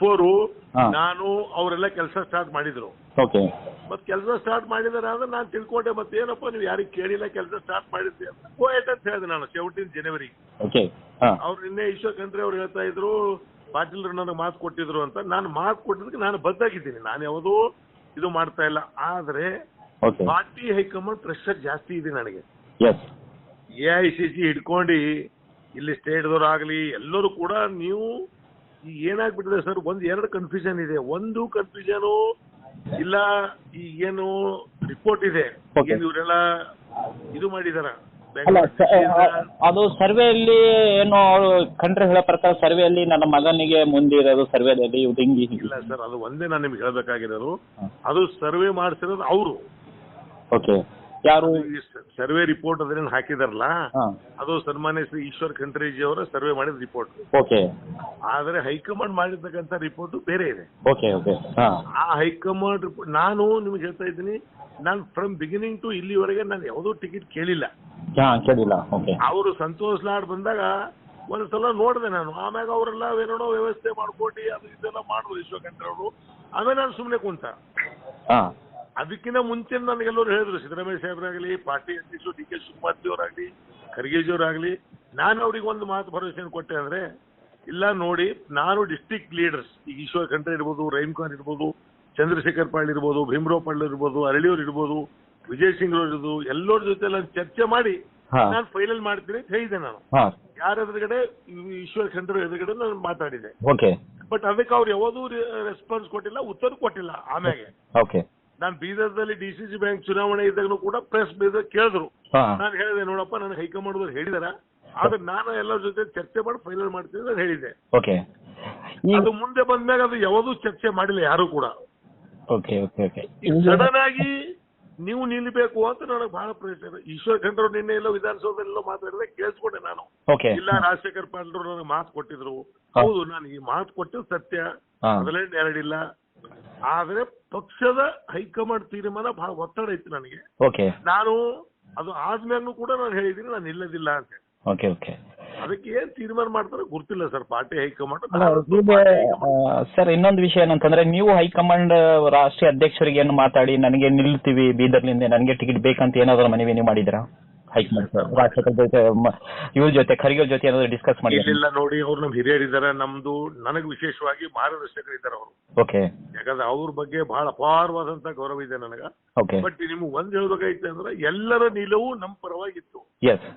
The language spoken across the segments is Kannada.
ಫೋರು ನಾನು ಅವರೆಲ್ಲ ಕೆಲಸ ಸ್ಟಾರ್ಟ್ ಮಾಡಿದ್ರು. ಓಕೆ. ಮತ್ ಕೆಲಸ ಸ್ಟಾರ್ಟ್ ಮಾಡಿದಾರೆ ಅಂದ್ರೆ ನಾನು ತಿಳ್ಕೊಂಡೆ ಮತ್ತೆ ಏನಪ್ಪ ನೀವು ಯಾರಿಗೆ ಕೇಳಿಲ್ಲ ಕೆಲಸ ಸ್ಟಾರ್ಟ್ ಮಾಡಿದ್ರಿ ಅಂತ. ಅಂತ ಹೇಳಿದೆ ನಾನು ಸೆವೆಂಟೀನ್ ಜನವರಿ ಅವ್ರು ನಿನ್ನೆ ಈಶ್ವರ್ ಖಂಡ್ರೆ ಅವ್ರು ಹೇಳ್ತಾ ಇದ್ರು ಪಾಟೀಲ್ರು ನನಗೆ ಮಾತು ಕೊಟ್ಟಿದ್ರು ಅಂತ. ನಾನು ಮಾತು ಕೊಟ್ಟಿದ್ದಕ್ಕೆ ನಾನು ಬದ್ದಾಗಿದ್ದೀನಿ ನಾನು ಯಾವುದೂ ಇದು ಮಾಡ್ತಾ ಇಲ್ಲ. ಆದ್ರೆ ಪಾರ್ಟಿ ಹೈಕಮಾಂಡ್ ಪ್ರೆಷರ್ ಜಾಸ್ತಿ ಇದೆ ನನಗೆ. ಎ ಐ ಸಿ ಸಿ ಹಿಡ್ಕೊಂಡು ಇಲ್ಲಿ ಸ್ಟೇಟ್ದವ್ರು ಆಗಲಿ ಎಲ್ಲರೂ ಕೂಡ ನೀವು ಏನಾಗ್ಬಿಟ್ಟಿದೆ ಸರ್? ಒಂದ್ ಎರಡು ಕನ್ಫ್ಯೂಷನ್ ಇದೆ. ಒಂದು ಕನ್ಫ್ಯೂಷನ್ ಇಲ್ಲ ಈ ಏನು ರಿಪೋರ್ಟ್ ಇದೆ. ಏನು ಇವರೆಲ್ಲ ಇದು ಮಾಡಿದಾರ? ಅಲ್ಲ ಅದು ಸರ್ವೆಯಲ್ಲಿ ಏನು ಅವರು ಕಂಡ್ರೆ ಹೇಳೋ ಪ್ರಕಾರ ಸರ್ವೆಯಲ್ಲಿ ನನ್ನ ಮಗನಿಗೆ ಮುಂದಿರೋದು ಸರ್ವೆದಲ್ಲಿ ಇವ್ರು ಹಿಂಗೆ ಹಿಂಗೆ. ಇಲ್ಲ ಸರ್ ಅದು ಒಂದೇ ನಾನು ನಿಮ್ಗೆ ಹೇಳ್ಬೇಕಾಗಿರೋದು. ಅದು ಸರ್ವೆ ಮಾಡಿಸಿರೋದು ಅವರು. ಓಕೆ ಯಾರು? ಸರ್ವೆ ರಿಪೋರ್ಟ್ ಅದ್ರೇನು ಹಾಕಿದಾರಲ್ಲ? ಅದು ಸನ್ಮಾನ್ಯ ಶ್ರೀ ಈಶ್ವರ್ ಖಂಡ್ರೇಜಿ ಅವರ ಸರ್ವೆ ಮಾಡಿದ ರಿಪೋರ್ಟ್ ಓಕೆ. ಆದ್ರೆ ಹೈಕಮಾಂಡ್ ಮಾಡಿರ್ತಕ್ಕಂಥ ರಿಪೋರ್ಟ್ ಬೇರೆ ಇದೆ. Okay okay. ಆ ಹೈಕಮಾಂಡ್ ರಿಪೋರ್ಟ್ ನಾನು ನಿಮ್ಗೆ ಹೇಳ್ತಾ ಇದ್ದೀನಿ ನಾನು ಫ್ರಮ್ ಬಿಗಿನಿಂಗ್ ಟು ಇಲ್ಲಿವರೆಗೆ ನಾನು ಯಾವುದೋ ಟಿಕೆಟ್ ಕೇಳಿಲ್ಲ. ಕೇಳಿಲ್ಲ. ಅವರು ಸಂತೋಷ್ ಲಾಡ್ ಬಂದಾಗ ಒಂದ್ಸಲ ನೋಡಿದೆ ನಾನು. ಆಮ್ಯಾಗ ಅವರೆಲ್ಲ ಏನೇನೋ ವ್ಯವಸ್ಥೆ ಮಾಡ್ಕೊಂಡು ಅದು ಇದೆಲ್ಲ ಮಾಡಿದ್ರು ವಿಶ್ವಕಂಠ ಅವರು. ಆಮೇಲೆ ನಾನು ಸುಮ್ಮನೆ ಕುಂತ. ಅದಕ್ಕಿಂತ ಮುಂಚೆ ನನಗೆಲ್ಲರೂ ಹೇಳಿದ್ರು ಸಿದ್ದರಾಮಯ್ಯ ಸಾಹೇಬರಾಗಲಿ ಪಾರ್ಟಿ ಅಧ್ಯಕ್ಷರು ಡಿ ಕೆ ಶಿವಕುಮಾರ್ ಅವರಾಗಲಿ ಖರ್ಗೆಜಿ ನಾನು ಅವ್ರಿಗೆ ಒಂದು ಮಾತು ಭರವಸೆಯನ್ನು ಕೊಟ್ಟೆ ಅಂದ್ರೆ ಇಲ್ಲ ನೋಡಿ ನಾನು ಡಿಸ್ಟ್ರಿಕ್ಟ್ ಲೀಡರ್ಸ್ ಈಗ ಈಶ್ವರ್ ಖಂಡ್ರೆ ಇರ್ಬೋದು ರೈಮ್ ಖಾನ್ ಇರ್ಬೋದು ಚಂದ್ರಶೇಖರ್ ಪಾಳ್ ಇರ್ಬೋದು ಭೀಮರಾವ್ ಪಾಳ್ ಇರ್ಬೋದು ಅರಳಿಯವ್ರು ಇರ್ಬೋದು ವಿಜಯ್ ಸಿಂಗ್ ಇರ್ಬೋದು ಎಲ್ಲರ ಜೊತೆ ಎಲ್ಲ ಚರ್ಚೆ ಮಾಡಿ ನಾನು ಫೈನಲ್ ಮಾಡ್ತೀನಿ ಅಂತ ಹೇಳಿದೆ ನಾನು. ಯಾರ ಎದುರುಗಡೆ? ಈಶ್ವರ್ ಖಂಡ್ರೆ ಎದುರುಗಡೆ ನಾನು ಮಾತಾಡಿದೆ ಬಟ್ ಅದಕ್ಕೆ ಅವ್ರು ಯಾವ್ದೂ ರೆಸ್ಪಾನ್ಸ್ ಕೊಟ್ಟಿಲ್ಲ ಉತ್ತರ ಕೊಟ್ಟಿಲ್ಲ ಆಮ್ಯಾಗೆ. ನಾನು ಬೀದರ್ದಲ್ಲಿ ಡಿ ಸಿ ಸಿ ಬ್ಯಾಂಕ್ ಚುನಾವಣೆ ಇದ್ದಾಗನು ಕೂಡ ಪ್ರೆಸ್ ಬೀದರ್ ಕೇಳಿದ್ರು. ನಾನು ಹೇಳಿದೆ ನೋಡಪ್ಪ ನನಗೆ ಹೈಕಮಾಂಡ್ ಅವ್ರು ಹೇಳಿದಾರ. ಆದ್ರೆ ನಾನು ಎಲ್ಲರ ಜೊತೆ ಚರ್ಚೆ ಮಾಡಿ ಫೈನಲ್ ಮಾಡ್ತೀನಿ ಅಂತ ಹೇಳಿದೆ ಓಕೆ. ಅದು ಮುಂದೆ ಬಂದಾಗ ಅದು ಯಾವುದು ಚರ್ಚೆ ಮಾಡಿಲ್ಲ ಯಾರು ಕೂಡ. Okay okay okay. ಸಡನ್ ಆಗಿ ನೀವು ನಿಲ್ಬೇಕು ಅಂತ ನನಗೆ ಬಹಳ ಪ್ರಯತ್ನ ಈಶ್ವರ್ ಖಂಡ್ರು ನಿನ್ನೆ ಎಲ್ಲೋ ವಿಧಾನಸೌಧದಲ್ಲೋ ಮಾತಾಡಿದ್ರೆ ಕೇಳಿಸ್ಕೊಂಡೆ ನಾನು. ಇಲ್ಲ ರಾಜಶೇಖರ್ ಪಾಟೀಲ್ ನನಗೆ ಮಾತು ಕೊಟ್ಟಿದ್ರು. ಹೌದು ನಾನು ಈ ಮಾತು ಕೊಟ್ಟಿದ್ದು ಸತ್ಯ. ಅದರಲ್ಲಿ ಎರಡಿಲ್ಲ. ಆದ್ರೆ ಪಕ್ಷದ ಹೈಕಮಾಂಡ್ ತೀರ್ಮಾನ ಬಹಳ ಒತ್ತಡ ಇತ್ತು ನನಗೆ. ಓಕೆ. ನಾನು ಅದು ಆದ್ಮೇಲೂ ಕೂಡ ನಾನು ಹೇಳಿದೀನಿ ನಾನು ನಿಲ್ಲದಿಲ್ಲ ಅಂತ ಹೇಳಿ. Okay okay. ಅದಕ್ಕೆ ಏನ್ ತೀರ್ಮಾನ ಮಾಡ್ತಾರೆ ಗೊತ್ತಿಲ್ಲ ಸರ್ ಪಾರ್ಟಿ ಹೈಕಮಾಂಡ್ ಸರ್ ಇನ್ನೊಂದು ವಿಷಯ ಏನಂತಂದ್ರೆ ನೀವು ಹೈಕಮಾಂಡ್ ರಾಷ್ಟ್ರೀಯ ಅಧ್ಯಕ್ಷರಿಗೆ ಏನು ಮಾತಾಡಿ ನನಗೆ ನಿಲ್ತೀವಿ ಬೀದರ್ಲಿಂದ ನನಗೆ ಟಿಕೆಟ್ ಬೇಕಂತ ಏನಾದ್ರು ಮನವಿ ನೀವು ಮಾಡಿದ್ರಾ ಹೈಕಮಾಂಡ್ ಮಾಡ್ತಾರೆ. ಜೊತೆ ಮ- ಇವ್ರ ಜೊತೆ ಖರ್ಗೆ ಜೊತೆ ಏನಾದ್ರು ಡಿಸ್ಕಸ್ ಮಾಡಿ ಇಲ್ಲಿಲ್ಲ ನೋಡಿ ಅವ್ರು ನಮ್ ಹಿರಿಯರಿದ್ದಾರೆ ನಮ್ದು ನನಗೆ ವಿಶೇಷವಾಗಿ ಮಾರ್ಗದರ್ಶಕರಿದ್ದಾರೆ ಅವರು. ಓಕೆ ಯಾಕಂದ್ರೆ ಅವ್ರ ಬಗ್ಗೆ ಬಹಳ ಅಪಾರವಾದಂತ ಗೌರವ ಇದೆ ನನಗ. ಓಕೆ ಬಟ್ ನಿಮ್ಗೆ ಒಂದ್ ಹೇಳ್ಬೇಕಾಯ್ತು ಅಂದ್ರೆ ಎಲ್ಲರ ನಿಲುವು ನಮ್ ಪರವಾಗಿತ್ತು. ಎಸ್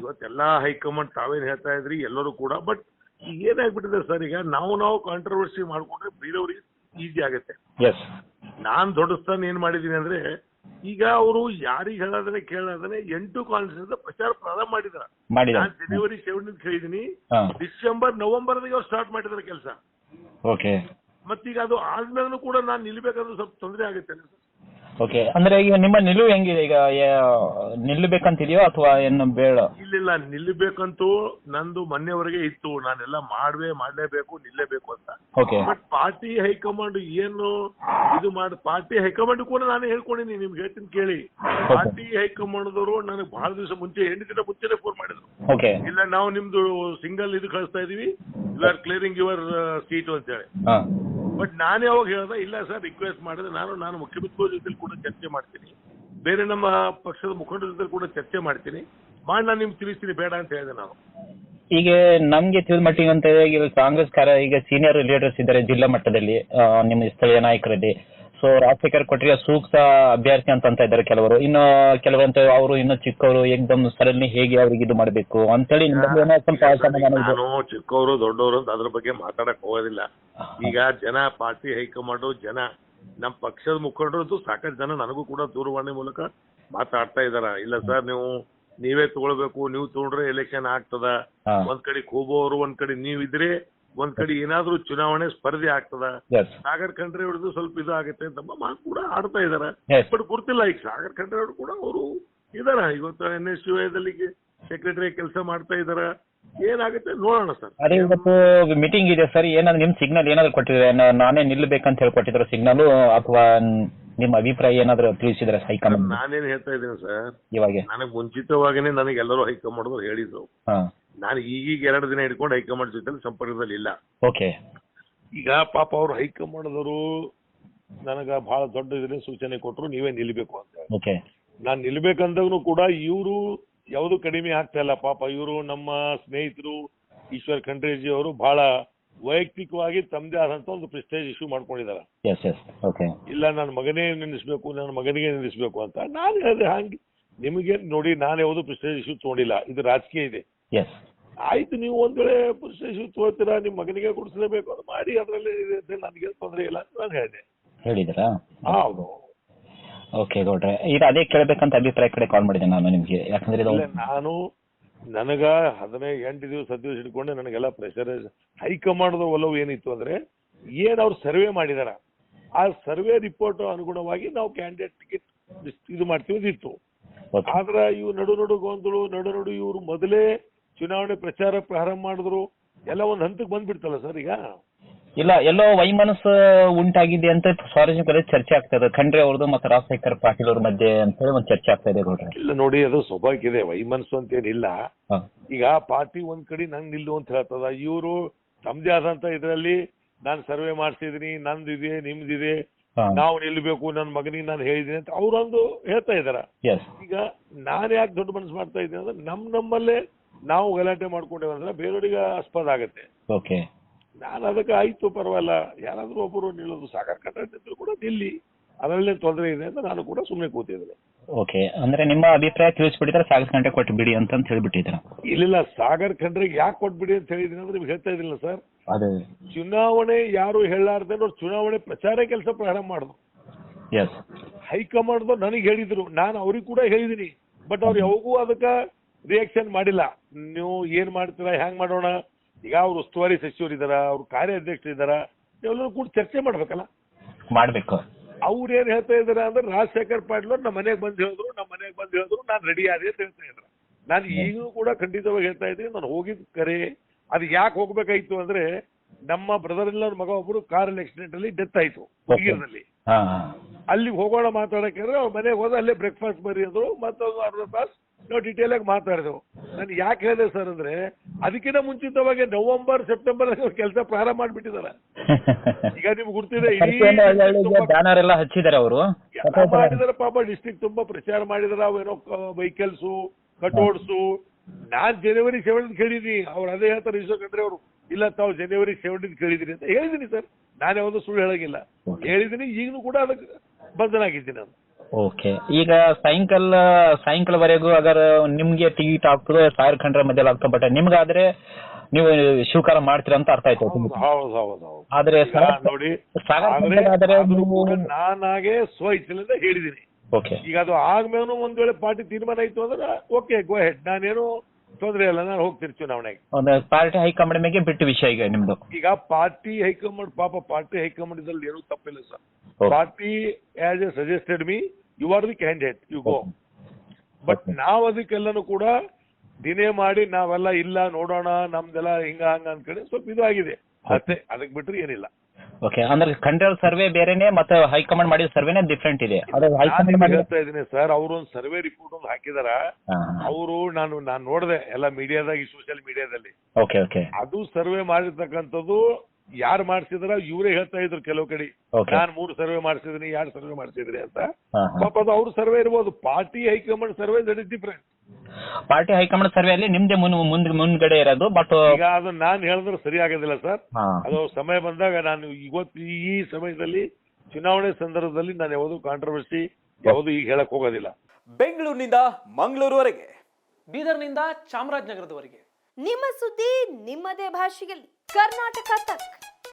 ಇವತ್ತೆಲ್ಲಾ ಹೈಕಮಾಂಡ್ ತಾವೇನ್ ಹೇಳ್ತಾ ಇದ್ರಿ ಎಲ್ಲರೂ ಕೂಡ. ಬಟ್ ಈಗ ಏನಾಗ್ಬಿಟ್ಟಿದೆ ಸರ್ ಈಗ ನಾವು ನಾವು ಕಾಂಟ್ರವರ್ಸಿ ಮಾಡ್ಕೊಂಡ್ರೆ ಬೇರೆಯವ್ರಿಗೆ ಈಸಿ ಆಗುತ್ತೆ. ಎಸ್ ನಾನ್ ದೊಡ್ಡ ಸ್ಥಾನ ಏನ್ ಮಾಡಿದೀನಿ ಅಂದ್ರೆ ಈಗ ಅವರು ಯಾರಿಗೆ ಹೇಳಾದ್ರೆ ಕೇಳಾದ್ರೆ ಎಂಟು ಕಾನ್ಸ್ಟಿಟ್ಯೂನ್ಸ್ ಪ್ರಚಾರ ಪ್ರಾರಂಭ ಮಾಡಿದ್ರ. ನಾನು ಜನವರಿ ಸೆವೆಂಟೀನ್ ಹೇಳಿದೀನಿ. ಹಾ. ಡಿಸೆಂಬರ್ ಅವ್ರು ಸ್ಟಾರ್ಟ್ ಮಾಡಿದ್ರೆ ಕೆಲಸ. ಓಕೆ ಮತ್ತೀಗ ಅದು ಆದ್ಮೇಲೂ ಕೂಡ ನಾನು ನಿಲ್ಬೇಕಾದ್ರೆ ಸ್ವಲ್ಪ ತೊಂದರೆ ಆಗುತ್ತೆ ಓಕೆ ಅಂದ್ರೆ ಈಗ ನಿಮ್ಮ ನಿಲುವು ಹೆಂಗಿದೆ? ಈಗ ಯಾ- ನಿಲ್ಲಬೇಕಂತಿದೆಯೋ ಅಥವಾ ಏನು ಬೇಡ? ಇಲ್ಲಿಲ್ಲ ನಿಲ್ಲಬೇಕಂತೂ ನಂದು ಮೊನ್ನೆವರೆಗೆ ಇತ್ತು. ನಾನೆಲ್ಲ ಮಾಡ್ವೇ ಮಾಡ್ಲೇಬೇಕು ನಿಲ್ಲೇಬೇಕು ಅಂತ. ಓಕೆ ಬಟ್ ಪಾರ್ಟಿ ಹೈಕಮಾಂಡ್ ಏನು ಇದು ಮಾಡಿ ಪಾರ್ಟಿ ಹೈಕಮಾಂಡ್ ಕೂಡ ನಾನು ಹೇಳ್ಕೊಂಡಿನಿ ನಿಮ್ಗೆ ಹೇಳ್ತೀನಿ ಕೇಳಿ. ಪಾರ್ಟಿ ಹೈಕಮಾಂಡ್ದವರು ನನಗೆ ಬಹಳ ದಿವಸ ಮುಂಚೆ ಎಂಟು ದಿನ ಮುಂಚೆನೆ ಫೋನ್ ಮಾಡಿದ್ರು. ಓಕೆ ಇಲ್ಲ ನಾವು ನಿಮ್ದು ಸಿಂಗಲ್ ಇದು ಕಳಿಸ್ತಾ ಇದೀವಿ. You are clearing your seat ಅಂತ ಹೇಳಿ ಹಾಂ. ಬಟ್ ನಾನು ಯಾವಾಗ ಹೇಳ್ದೆ ಇಲ್ಲ ಸರ್ ರಿಕ್ವೆಸ್ಟ್ ಮಾಡಿದ್ರೆ ನಾನು ನಾನು ಮುಖ್ಯಮಂತ್ರಿ ಜೊತೆ ಕೂಡ ಚರ್ಚೆ ಮಾಡ್ತೀನಿ. ಬೇರೆ ನಮ್ಮ ಪಕ್ಷದ ಮುಖಂಡರ ಜೊತೆ ಕೂಡ ಚರ್ಚೆ ಮಾಡ್ತೀನಿ. ಮಾಡಿ ನಾನು ನಿಮ್ಗೆ ತಿಳಿಸ್ತೀನಿ ಬೇಡ ಅಂತ ಹೇಳಿದೆ ನಾನು. ಈಗ ನಮ್ಗೆ ತಿಳಿದ ಮಟ್ಟಿಗೆ ಅಂತ ಈಗ ಕಾಂಗ್ರೆಸ್ ಕಾರ ಈಗ ಸೀನಿಯರ್ ಲೀಡರ್ಸ್ ಇದ್ದಾರೆ ಜಿಲ್ಲಾ ಮಟ್ಟದಲ್ಲಿ ನಿಮ್ಮ ಸ್ಥಳೀಯ ನಾಯಕರಲ್ಲಿ. ಸೊ ರಾಜಶೇಖರ್ ಕೊಟ್ಟಿಗೆ ಸೂಕ್ತ ಅಭ್ಯರ್ಥಿ ಅಂತ ಅಂತ ಇದ್ದಾರೆ ಕೆಲವರು. ಇನ್ನು ಕೆಲವಂತ ಅವರು ಇನ್ನು ಚಿಕ್ಕವರು ಏಕ್ದಮ್ ಸಡನ್ಲಿ ಹೇಗೆ ಅವ್ರಿಗೆ ಇದು ಮಾಡಬೇಕು ಅಂತೇಳಿ ಹೇಳಿ ನಾನು ಚಿಕ್ಕವರು ದೊಡ್ಡವರು ಅಂತ ಅದ್ರ ಬಗ್ಗೆ ಮಾತಾಡಕ್ ಹೋಗೋದಿಲ್ಲ. ಈಗ ಜನ ಪಾರ್ಟಿ ಹೈಕಮಾಂಡ್ ಜನ ನಮ್ಮ ಪಕ್ಷದ ಮುಖಂಡರದ್ದು ಸಾಕಷ್ಟು ಜನ ನನಗೂ ಕೂಡ ದೂರವಾಣಿ ಮೂಲಕ ಮಾತಾಡ್ತಾ ಇದಾರ. ಇಲ್ಲ ಸರ್ ನೀವು ನೀವೇ ತಗೊಳ್ಬೇಕು ನೀವು ತಗೊಂಡ್ರೆ ಎಲೆಕ್ಷನ್ ಆಗ್ತದ. ಒಂದ್ ಕಡೆ ಕೂಬೋರು ಒಂದ್ ಕಡೆ ನೀವಿದ್ರೆ ಒಂದ್ ಕಡೆ ಏನಾದ್ರೂ ಚುನಾವಣೆ ಸ್ಪರ್ಧೆ ಆಗ್ತದ. ಸಾಗರ್ ಖಂಡ್ರೆ ಹಿಡಿದು ಸ್ವಲ್ಪ ಇದು ಆಗುತ್ತೆ ಅಂತ ಮಾತು ಕೂಡ ಆಡ್ತಾ ಇದಾರ. ಬಟ್ ಗೊತ್ತಿಲ್ಲ ಈಗ ಸಾಗರ್ ಖಂಡ್ರೆ ಅವರು ಕೂಡ ಅವರು ಇದಾರ. ಇವತ್ತು ಎನ್ ಎಸ್ ಯು ಐದಲ್ಲಿ ಸೆಕ್ರೆಟರಿ ಕೆಲಸ ಮಾಡ್ತಾ ಇದಾರ. ಏನಾಗುತ್ತೆ ನೋಡೋಣ ಸರ್. ಅದೇ ಇವತ್ತು ಮೀಟಿಂಗ್ ಇದೆ ಸರ್. ಏನಾದ್ರು ನಿಮ್ ಸಿಗ್ನಲ್ ಏನಾದ್ರು ಕೊಟ್ಟಿದ್ರೆ ನಾನೇ ನಿಲ್ಬೇಕಂತ ಹೇಳಿ ಕೊಟ್ಟಿದ್ರು ಸಿಗ್ನಲ್ ಅಥವಾ ನಿಮ್ಮ ಅಭಿಪ್ರಾಯ ಏನಾದ್ರು ತಿಳಿಸಿದ್ರೆ ಹೈಕಮಾಂಡ್ ನಾನೇನ್ ಹೇಳ್ತಾ ಇದ್ದೀನಿ ಸರ್ ಇವಾಗ? ನನಗೆ ಮುಂಚಿತವಾಗಿನೇ ನನಗೆ ಎಲ್ಲರೂ ಹೈಕಮಾಂಡ್ ಹೇಳಿದ್ರು. ಹಾ. ನಾನು ಈಗೀಗ ಎರಡು ದಿನ ಹಿಡ್ಕೊಂಡು ಹೈಕಮಾಂಡ್ ಜೊತೆ ಸಂಪರ್ಕದಲ್ಲಿ ಇಲ್ಲ. ಓಕೆ. ಈಗ ಪಾಪ ಅವರು ಹೈಕಮಾಂಡ್ ಅವರು ನನಗ ಬಹಳ ದೊಡ್ಡ ಸೂಚನೆ ಕೊಟ್ಟರು ನೀವೇ ನಿಲ್ಬೇಕು ಅಂತ. ಓಕೆ. ನಾನ್ ನಿಲ್ಬೇಕಂದಾಗೂ ಕೂಡ ಇವರು ಯಾವುದು ಕಡಿಮೆ ಆಗ್ತಾ ಇಲ್ಲ. ಪಾಪ ಇವರು ನಮ್ಮ ಸ್ನೇಹಿತರು ಈಶ್ವರ್ ಖಂಡ್ರೇಜಿ ಅವರು ಬಹಳ ವೈಯಕ್ತಿಕವಾಗಿ ತಮ್ಮದೇ ಆದಂತ ಒಂದು ಪ್ರೆಸ್ಟೇಜ್ ಇಶ್ಯೂ ಮಾಡ್ಕೊಂಡಿದ್ದಾರೆ. ಇಲ್ಲ ನನ್ನ ಮಗನೇ ನಿಲ್ಲಿಸ್ಬೇಕು ನನ್ನ ಮಗನಿಗೆ ನಿಲ್ಲಿಸಬೇಕು ಅಂತ ನಾನು ಹೇಳಿದೆ ಹಂಗೆ. ನಿಮಗೆ ನೋಡಿ ನಾನು ಯಾವುದು ಪ್ರೆಸ್ಟೇಜ್ ಇಶ್ಯೂ ತಗೊಂಡಿಲ್ಲ. ಇದು ರಾಜಕೀಯ ಇದೆ. ಆಯ್ತು ನೀವು ಒಂದ್ ವೇಳೆ ಪ್ರೆಸ್ಟೇಜ್ ಇಶ್ಯೂ ತಗೋತೀರಾ ನಿಮ್ಮ ಮಗನಿಗೆ ಕೊಡಿಸಲೇಬೇಕು ಅದು ಮಾಡಿ ಅದರಲ್ಲಿ ನನಗೆ ತೊಂದರೆ ಇಲ್ಲ ಅಂತ ನಾನು ಹೇಳಿದೆ. ಹೇಳಿದ್ರಾ ಹೌದು. ಓಕೆ ಗೌಡ್ರೆ. ಇದು ಅದೇ ಕೇಳಬೇಕಂತ ಅಭಿಪ್ರಾಯ ಕಡೆ ಕಾಲ್ ಮಾಡಿದೆ ನಾನು ನಿಮ್ಗೆ. ಯಾಕಂದ್ರೆ ಇದು ಇಲ್ಲ ನಾನು ನನಗ ಹದಿನೈದು ಎಂಟು ದಿವಸ ಹತ್ತು ದಿವಸ ಇಟ್ಕೊಂಡು ನನಗೆಲ್ಲ ಪ್ರೆಷರ್ ಹೈಕಮಾಂಡ್ದ ಒಲವು ಏನಿತ್ತು ಅಂದ್ರೆ ಏನ್ ಅವ್ರು ಸರ್ವೆ ಮಾಡಿದಾರ ಆ ಸರ್ವೆ ರಿಪೋರ್ಟ್ ಅನುಗುಣವಾಗಿ ನಾವು ಕ್ಯಾಂಡಿಡೇಟ್ ಟಿಕೆಟ್ ಇದು ಮಾಡ್ತೀವಿ ಇತ್ತು. ಆದ್ರೆ ಆದ್ರ ಇವು ನಡು ನಡು ಗೊಂದಲು ನಡು ನಡು ಇವ್ರು ಮೊದಲೇ ಚುನಾವಣೆ ಪ್ರಚಾರ ಪ್ರಾರಂಭ ಮಾಡಿದ್ರು ಎಲ್ಲ ಒಂದ್ ಹಂತಕ್ಕೆ ಬಂದ್ಬಿಡ್ತಲ್ಲ ಸರ್ ಈಗ? ಇಲ್ಲ ಎಲ್ಲೋ ವೈಮನಸ್ ಉಂಟಾಗಿದೆ ಅಂತ ಸಾರ್ವಜನಿಕರಲ್ಲಿ ಚರ್ಚೆ ಆಗ್ತಾ ಇದೆ ಖಂಡ್ರೆ ಅವ್ರದ್ದು ಮತ್ತು ರಾಜಶೇಖರ್ ಪಾಟೀಲ್ ಅವ್ರ ಮಧ್ಯೆ ಅಂತ ಹೇಳಿ ಒಂದು ಚರ್ಚೆ ಆಗ್ತಾ ಇದೆ ನೋಡ್ರಿ. ಇಲ್ಲ ನೋಡಿ ಅದು ಸ್ವಾಭಾವಿಕ ಇದೆ ವೈಮನಸ್ಸು ಅಂತ ಏನಿಲ್ಲ ಈಗ ಪಾರ್ಟಿ ಒಂದ್ ಕಡೆ ನಂಗ್ ನಿಲ್ಲು ಅಂತ ಹೇಳ್ತದ. ಇವರು ತಮ್ದೇ ಆದಂತ ಇದರಲ್ಲಿ ನಾನು ಸರ್ವೆ ಮಾಡಿಸಿದೀನಿ ನಂದಿದೆ ನಿಮ್ದಿದೆ. ನಾವು ನಿಲ್ಬೇಕು ನನ್ನ ಮಗನಿಗೆ ನಾನು ಹೇಳಿದೀನಿ ಅಂತ ಅವ್ರೊಂದು ಹೇಳ್ತಾ ಇದಾರ. ಈಗ ನಾನು ಯಾಕೆ ದೊಡ್ಡ ಮನಸ್ಸು ಮಾಡ್ತಾ ಇದ್ದೀನಿ ಅಂದ್ರೆ ನಮ್ ನಮ್ಮಲ್ಲೇ ನಾವು ಗಲಾಟೆ ಮಾಡ್ಕೊಂಡೇವಂದ್ರೆ ಬೇರೆಯವರಿಗೆ ಆಸ್ಪದ ಆಗತ್ತೆ. ಓಕೆ ನಾನು ಅದಕ್ಕೆ ಆಯ್ತು ಪರವಾಗಿಲ್ಲ. ಯಾರಾದರೂ ಒಬ್ಬರು ನಿಲ್ಲೋದು ಸಾಗರ್ ಕಟ್ಟಿದ್ರು ಕೂಡ ನಿಲ್ಲಿ. ಅದರಲ್ಲೇ ತೊಂದರೆ ಇದೆ ಅಂತ ನಾನು ಕೂಡ ಸುಮ್ಮನೆ ಕೂತಿದ್ದೇನೆ. ಓಕೆ. ಅಂದ್ರೆ ನಿಮ್ಮ ಅಭಿಪ್ರಾಯ ತಿಳಿಸ್ಬಿಟ್ಟಿದ್ರೆ ಸಾಗರ್ ಖಂಡ್ರೆ ಕೊಟ್ಟು ಬಿಡಿ ಅಂತ ಹೇಳ್ಬಿಟ್ಟಿದ್ರ ಹೇಳ್ಬಿಟ್ಟಿದ್ದೀರಾ? ಇಲ್ಲ ಸಾಗರ್ ಖಂಡ್ರಿಗೆ ಯಾಕೆ ಕೊಟ್ಬಿಡಿ ಅಂತ ಹೇಳಿದೀನಿ ಅಂದ್ರೆ ನಿಮ್ಗೆ ಹೇಳ್ತಾ ಇದ್ದಿಲ್ಲ ಸರ್. ಅದೇ. ಚುನಾವಣೆ ಯಾರು ಹೇಳಾರ್ದೆ ಅವ್ರು ಚುನಾವಣೆ ಪ್ರಚಾರ ಕೆಲಸ ಪ್ರಾರಂಭ ಮಾಡುದು. ಎಸ್ ಹೈಕಮಾಂಡ್ ನನಗೆ ಹೇಳಿದ್ರು. ನಾನು ಅವ್ರಿಗೆ ಕೂಡ ಹೇಳಿದೀನಿ. ಬಟ್ ಅವ್ರು ಯಾವಾಗೂ ಅದಕ್ಕೆ ರಿಯಾಕ್ಷನ್ ಮಾಡಿಲ್ಲ. ನೀವು ಏನ್ ಮಾಡ್ತೀರಾ ಹ್ಯಾಂಗ್ ಮಾಡೋಣ? ಈಗ ಅವರು ಉಸ್ತುವಾರಿ ಸಚಿವರು ಇದಾರ ಅವ್ರ ಕಾರ್ಯಾಧ್ಯಕ್ಷರು ಇದಾರ ಎಲ್ಲರೂ ಕೂಡ ಚರ್ಚೆ ಮಾಡ್ಬೇಕಲ್ಲ? ಮಾಡ್ಬೇಕು. ಅವ್ರ ಏನ್ ಹೇಳ್ತಾ ಇದಾರೆ ಅಂದ್ರೆ ರಾಜಶೇಖರ್ ಪಾಟೀಲ್ ನಮ್ಮ ಮನೆಗೆ ಬಂದು ಹೇಳಿದ್ರು ನಮ್ಮ ಮನೆಗೆ ಬಂದು ಹೇಳಿದ್ರು ನಾನು ರೆಡಿ ಆದೆ ಅಂತ ಹೇಳ್ತಾ ಇದ್ರ. ನಾನು ಈಗಲೂ ಕೂಡ ಖಂಡಿತವಾಗಿ ಹೇಳ್ತಾ ಇದ್ದೀನಿ ನಾನು ಹೋಗಿದ್ ಕರೆ ಅದು ಯಾಕೆ ಹೋಗ್ಬೇಕಾಯ್ತು ಅಂದ್ರೆ ನಮ್ಮ ಬ್ರದರ್ ಇಲ್ಲ ಮಗ ಒಬ್ರು ಕಾರ್ ಆಕ್ಸಿಡೆಂಟ್ ಅಲ್ಲಿ ಡೆತ್ ಆಯ್ತು ಹುಡುಗಿರದಲ್ಲಿ ಹಾ ಹಾ. ಅಲ್ಲಿಗೆ ಹೋಗೋಣ ಮಾತಾಡಕ್ಕೆ ಅಂದ್ರೆ ಅವ್ರ ಮನೆಗೆ ಹೋದ ಅಲ್ಲೇ ಬ್ರೇಕ್ಫಾಸ್ಟ್ ಬರೀ ಅಂದ್ರು ಮತ್ತೊಂದು ಅರ್ಧ ತಾಸು ನಾವು ಡೀಟೇಲ್ ಆಗಿ ಮಾತಾಡಿದೆವು ನಾನು ಯಾಕೆ ಹೇಳಿದೆ ಸರ್ ಅಂದ್ರೆ ಅದಕ್ಕಿಂತ ಮುಂಚಿತವಾಗಿ ನವೆಂಬರ್ ಸೆಪ್ಟೆಂಬರ್ ಕೆಲಸ ಪ್ರಾರಂಭ ಮಾಡಿಬಿಟ್ಟಿದ್ದಾರೆ. ಈಗ ನಿಮ್ಗೆ ಗುರ್ತಿದೆ ಬ್ಯಾನರ್ ಎಲ್ಲ ಹಚ್ಚಿದ್ದಾರೆ ಅವರು. ಮಾಡಿದಾರೆ ಪಾಪ ಡಿಸ್ಟ್ರಿಕ್ಟ್ ತುಂಬಾ ಪ್ರಚಾರ ಮಾಡಿದಾರೆ. ಅವೇನೋ ವೆಹಿಕಲ್ಸು ಕಟೋಡ್ಸು ನಾನ್ ಜನವರಿ ಸೆವೆಂತ್ ಕೇಳಿದೀನಿ ಅವ್ರು ಅದೇ ಹೇಳ್ತಾರೆ ಈಶ್ವರ್ ಖಂಡ್ರೆ ಅವರು ಇಲ್ಲ ತಾವು ಜನವರಿ ಸೆವೆಂಟೀನ್ ಕೇಳಿದೀನಿ ಅಂತ ಹೇಳಿದೀನಿ ಸರ್ ನಾನು ಒಂದು ಸುಳ್ಳು ಹೇಳಂಗಿಲ್ಲ. ಹೇಳಿದೀನಿ ಈಗಲೂ ಕೂಡ ಅದಕ್ಕೆ ಆಗಿದ್ದೀನಿ ನಾನು. ಓಕೆ ಈಗ ಸಾಯಂಕಾಲ ಸಾಯಂಕಾಲವರೆಗೂ ಅಗರ್ ನಿಮ್ಗೆ ಟಿಕೆಟ್ ಆಗ್ತದೆ ಸಾವಿರ ಖಂಡ್ರ ಮಧ್ಯದಲ್ಲಿ ಆಗ್ತದೆ ಬಟ್ ನಿಮ್ಗಾದ್ರೆ ನೀವು ಸ್ವೀಕಾರ ಮಾಡ್ತೀರಾ ಅಂತ ಅರ್ಥ ಆಯ್ತು ಹೌದು ಹೌದು ಹೌದು ಆದ್ರೆ ಸಾಗರ್- ನೋಡಿ ಸಾಗರ್ ಆದ್ರೆ ಆದ್ರೆ ಆದ್ರೂ ನೀವು ಕೂಡ ನಾನಾಗೆ ಸ್ವ ಇಚ್ಛೆಲಿಂದ ಓಕೆ ಈಗ ಅದು ಆಗ್ಮೇನು ಒಂದ್ ವೇಳೆ ಪಾರ್ಟಿ ತೀರ್ಮಾನ ಆಯ್ತು ಅಂದ್ರೆ ಓಕೆ ಗೋ ಹೆಡ್ ನಾನೇನು ತೊಂದ್ರೆ ಇಲ್ಲ ನಾನು ಹೋಗ್ತೀನಿ ಚುನಾವಣೆಗೆ ಒಂದು ಪಾರ್ಟಿ ಹೈಕಮಾಂಡ್ ಮೇಲೆ ಬಿಟ್ಟು ವಿಷಯ ಈಗ ನಿಮ್ದು. ಈಗ ಪಾರ್ಟಿ ಹೈಕಮಾಂಡ್ ಪಾಪ ಪಾರ್ಟಿ ಹೈಕಮಾಂಡ್ ಇದ್ರಲ್ಲಿ ಏನೂ ತಪ್ಪಿಲ್ಲ sir. Party has a suggested me you are the candidate you go. But ನಾವ್ ಅದಕ್ಕೆಲ್ಲನೂ ಕೂಡ ದಿನೇ ಮಾಡಿ ನಾವೆಲ್ಲ ಇಲ್ಲ ನೋಡೋಣ ನಮ್ದೆಲ್ಲ ಹಿಂಗ ಹಂಗ ಅನ್ಕೊಂಡು ಸ್ವಲ್ಪ ಇದು ಆಗಿದೆ. ಅಷ್ಟೇ ಅದಕ್ಕೆ ಬಿಟ್ರೆ ಏನಿಲ್ಲ. ಓಕೆ ಅಂದ್ರೆ ಕಂಟ್ರೋಲ್ ಸರ್ವೆ ಬೇರೆನೆ ಮತ್ತೆ ಹೈಕಮಾಂಡ್ ಮಾಡಿದ ಸರ್ವೆನೇ ಡಿಫ್ರೆಂಟ್ ಇದೆ. ಅದೇ ಹೈಕಮಾಂಡ್ ಹೇಳ್ತಾ ಇದ್ದೀನಿ ಸರ್ ಅವರು ಒಂದು ಸರ್ವೆ ರಿಪೋರ್ಟ್ ಒಂದು ಹಾಕಿದಾರ. ಅವರು ನಾನು ನಾನು ನೋಡಿದೆ ಎಲ್ಲ ಮೀಡಿಯಾದಾಗ ಸೋಷಿಯಲ್ ಮೀಡಿಯಾದಲ್ಲಿ ಓಕೆ ಓಕೆ ಅದು ಸರ್ವೆ ಮಾಡಿರ್ತಕ್ಕಂಥದ್ದು ಯಾರು ಮಾಡಿಸಿದ್ರ ಇವರೇ ಹೇಳ್ತಾ ಇದ್ರು ಕೆಲವು ಕಡೆ. ನಾನು ಮೂರು ಸರ್ವೆ ಮಾಡಿಸಿದ್ರಿ ಯಾರು ಸರ್ವೆ ಮಾಡಿಸಿದ್ರಿ ಅಂತ. ಪಾಪ ಅದು ಅವ್ರ ಸರ್ವೆ ಇರ್ಬೋದು. Party high command survey that is different. Party high command survey ಅಲ್ಲಿ ನಿಮ್ದೆ ಮುನ್ ಮುಂದ್ ಮುಂದ್ಗಡೆ ಇರೋದು ಬಟ್ ಈಗ ಅದು ನಾನ್ ಹೇಳಿದ್ರೆ ಸರಿ ಆಗೋದಿಲ್ಲ ಸರ್. ಅದು ಸಮಯ ಬಂದಾಗ ನಾನು ಇವತ್ತು ಈ ಸಮಯದಲ್ಲಿ ಚುನಾವಣೆ ಸಂದರ್ಭದಲ್ಲಿ ನಾನು ಯಾವುದು ಕಾಂಟ್ರವರ್ಸಿ ಯಾವುದು ಈಗ ಹೇಳಕ್ ಹೋಗೋದಿಲ್ಲ. ಬೆಂಗಳೂರಿನಿಂದ ಮಂಗಳೂರುವರೆಗೆ ಬೀದರ್ನಿಂದ ಚಾಮರಾಜನಗರದವರೆಗೆ. ನಿಮ್ಮ ಸುದ್ದಿ ನಿಮ್ಮದೇ ಭಾಷೆಯಲ್ಲಿ. ಕರ್ನಾಟಕ ತಕ್.